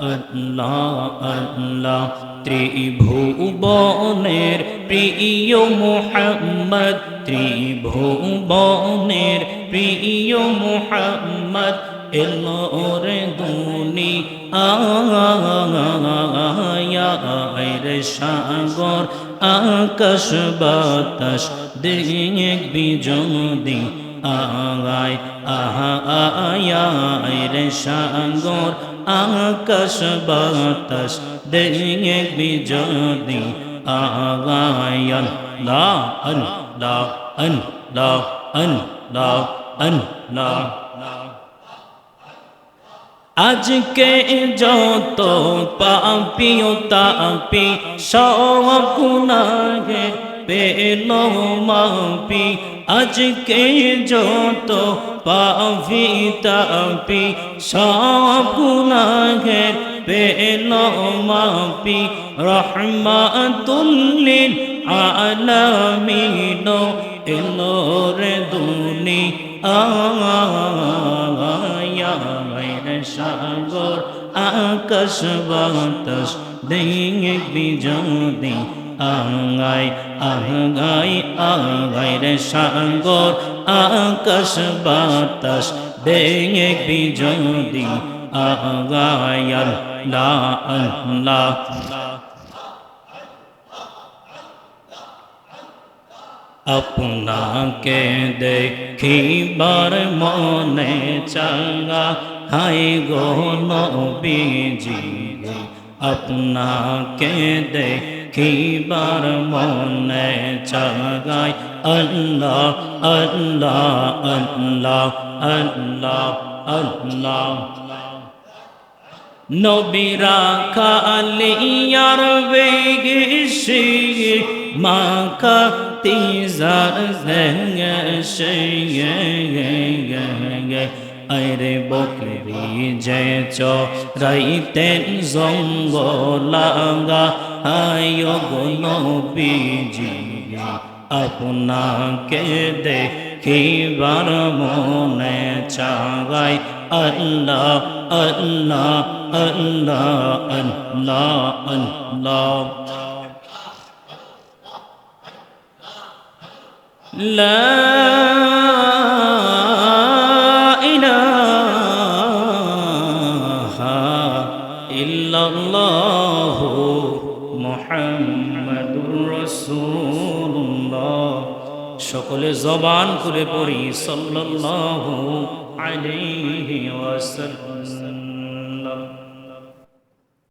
আল্লাহ আল্লাহ, ত্রিভুবনের প্রিয় মোহাম্মদ, ত্রিভুবনের প্রিয় মোহাম্মদ এলোর দুনি আয়ের সাগর, আকাশ বাতাস দেখ বিজদি আগায় আহা আয়ের সাগর, আকাশ বাতাস দেখ বিজদি আগায় আল্লাহ আল্লাহ আল্লাহ আল্লাহ আল্লাহ। আজকে যত পাপিও তাপি সব গুনাহে পেল মাপি আজকে যত পাপি তাপি, সব গুনাহে পেল মাপি রহমাতুল্লিল আলামিন এলোর দুনি আয়া সাগর, আকাশ বাতাস দেখ বিজদি আঙ্গাই আঙ্গাই আঙ্গাই রে সাগর, আকাশ বাতাস দেখ বিজদি আগাই আল্লাহ আল্লাহ। আপনাকে দেখিবার মনে চাঙ্গা হাই গো নবীজি, আপনাকে দেখিবার মনে চাগাই আল্লাহ আল্লাহ আল্লাহ আল্লাহ আল্লাহ। নবীরা কালিয়ার বেগেশি মাকা তিজার জঙ্গশে আরে বকরি যে চ রাইতেন জঙ্গলাঙ্গা। আয় গো নবীজি, আপনাকে দেখিবার মনে চাগাই আল্লাহ আল্লাহ আল্লাহ আল্লাহ আল্লাহ। لا ইল্লাল্লাহ মোহাম্মদুর সকলে জবান করে পড়ি সাল্লাল্লাহু আলাইহি ওয়াসাল্লাম।